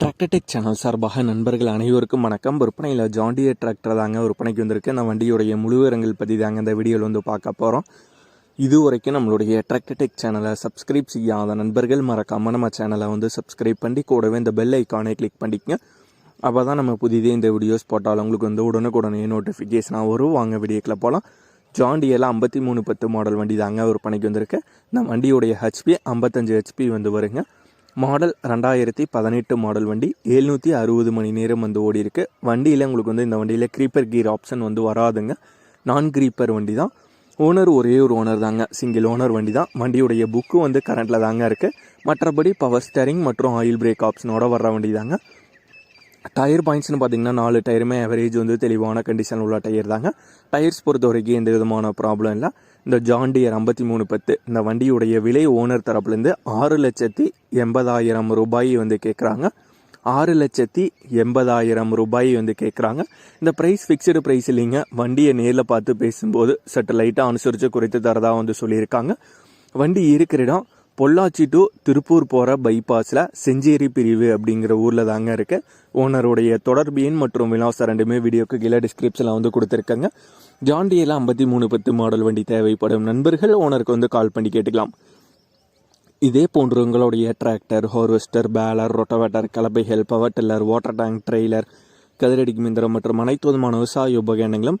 Tractor Tech channel சார்பாக நண்பர்கள் அனைவருக்கும் வணக்கம். விற்பனையில் ஜாண்டியர் டிராக்டர் தாங்க விற்பனைக்கு வந்திருக்கு. அந்த வண்டியுடைய முழுவிரங்கள் பற்றி தாங்க இந்த வீடியோவில் வந்து பார்க்க போகிறோம் இது வரைக்கும் நம்மளுடைய டிராக்டர்டெக் சேனலை சப்ஸ்கிரைப் செய்யாத நண்பர்கள் மறக்காமல் நம்ம சேனலை வந்து சப்ஸ்கிரைப் பண்ணி கூடவே இந்த பெல் ஐக்கானை கிளிக் பண்ணிக்கங்க. அப்போ தான் நம்ம புதிதே இந்த வீடியோஸ் போட்டாலும் உங்களுக்கு வந்து உடனுக்குடனே நோட்டிஃபிகேஷனாக வரும். வாங்க வீடியோக்கில் போகலாம் ஜாண்டியில் ஐம்பத்தி மூணு பத்து மாடல் வண்டி தாங்க விற்பனைக்கு வந்திருக்கு. இந்த வண்டியுடைய ஹெச்பி ஐம்பத்தஞ்சு ஹெச்பி வந்து வருங்க. மாடல் ரெண்டாயிரத்தி பதினெட்டு மாடல் வண்டி எழுநூற்றி அறுபது மணி நேரம் வந்து ஓடி இருக்கு வண்டியில் உங்களுக்கு வந்து இந்த வண்டியில் க்ரீப்பர் கீர் ஆப்ஷன் வந்து வராதுங்க. நான் க்ரீப்பர் வண்டி தான். ஓனர் ஒரே ஒரு ஓனர் தாங்க. சிங்கிள் ஓனர் வண்டி தான். வண்டியுடைய புக்கு வந்து கரண்ட்டில் தாங்க இருக்குது மற்றபடி பவர் ஸ்டேரிங் மற்றும் ஆயில் பிரேக் ஆப்ஷனோட வர்ற வண்டி தாங்க. டயர் பாயிண்ட்ஸ்னு பார்த்தீங்கன்னா நாலு டயருமே ஆவரேஜ் வந்து தெளிவான கண்டிஷன் உள்ள டயர் தாங்க. டயர்ஸ் பொறுத்த வரைக்கும் எந்த விதமான ப்ராப்ளம் இல்லை. இந்த ஜாண்டியர் ஐம்பத்தி மூணு பத்து இந்த வண்டியுடைய விலை ஓனர் தரப்புலேருந்து ஆறு லட்சத்தி எண்பதாயிரம் ரூபாய் வந்து கேட்குறாங்க ஆறு லட்சத்தி எண்பதாயிரம் ரூபாய் வந்து கேட்குறாங்க இந்த ப்ரைஸ் ஃபிக்ஸ்டு ப்ரைஸ் இல்லைங்க. வண்டியை நேரில் பார்த்து பேசும்போது சட்டலைட்டாக லைட்டாக அனுசரித்து குறைத்து தரதாக வந்து சொல்லியிருக்காங்க. வண்டி இருக்கிற இடம் பொள்ளாச்சி டு திருப்பூர் போகிற பைபாஸில் செஞ்சேரி பிரிவு அப்படிங்கிற ஊரில் தாங்க இருக்குது ஓனருடைய தொடர்பு எண் மற்றும் விலாசம் ரெண்டுமே வீடியோக்கு கீழே டிஸ்கிரிப்ஷனில் வந்து கொடுத்துருக்காங்க. ஜாண்டியில் ஐம்பத்தி மூணு பத்து மாடல் வண்டி தேவைப்படும் நண்பர்கள் ஓனருக்கு வந்து கால் பண்ணி கேட்டுக்கலாம். இதே போன்று உங்களுடைய tractor harvester baler rotavator கலப்பைகள் power tiller water tank trailer கதிரடிக்கு மிந்திரம் மற்றும் அனைத்து விதமான விவசாய உபகரணங்களும்